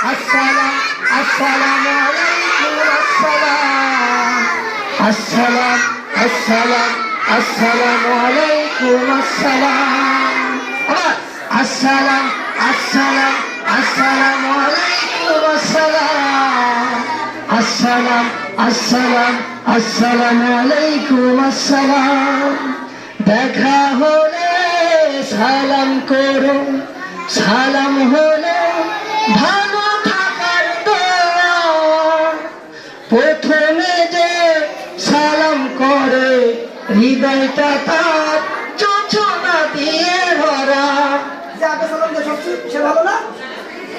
আসসালাম আসসালামু আলাইকুম আসসালাম আসসালাম আসসালাম আসসালামু আলাইকুম আসসালাম আসসালাম আসসালাম আসসালামু আলাইকুম আসসালাম আসসালাম দেখা হলে সালাম করো সালাম হলে প্রথমে যে সালাম করে হৃদয়টা তার চোচনা দিয়ে ভরা। যে আগে সালাম দেয় সবচেয়ে সে ভালো না?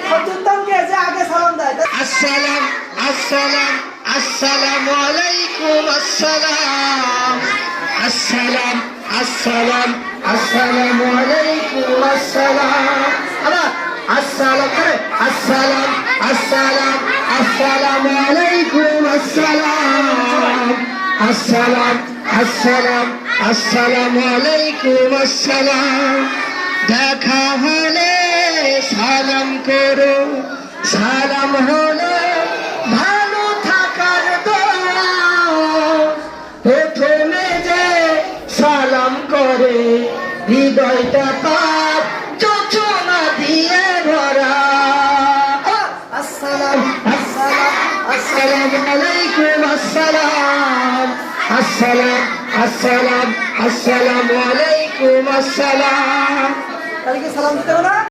সবচেয়ে উত্তম কে? যে আগে সালাম দেয়। আসসালাম আসসালাম আসসালামু আলাইকুম আসসালাম। আসসালাম আসসালাম আসসালামু আলাইকুম আসসালাম। আবার আসসালাম আসসালাম আসসালাম আসসালামু আলাইকুম। আসসালাম আসসালাম আসসালাম, আসসালামু আলাইকুম, আসসালাম। দেখা হলে সালাম করো, সালাম হলে ভালো থাকার প্রথমে যে সালাম করে, হৃদয়টা তার আসসালামু عليكم السلام السلام আসসালাম السلام عليكم আসসালাম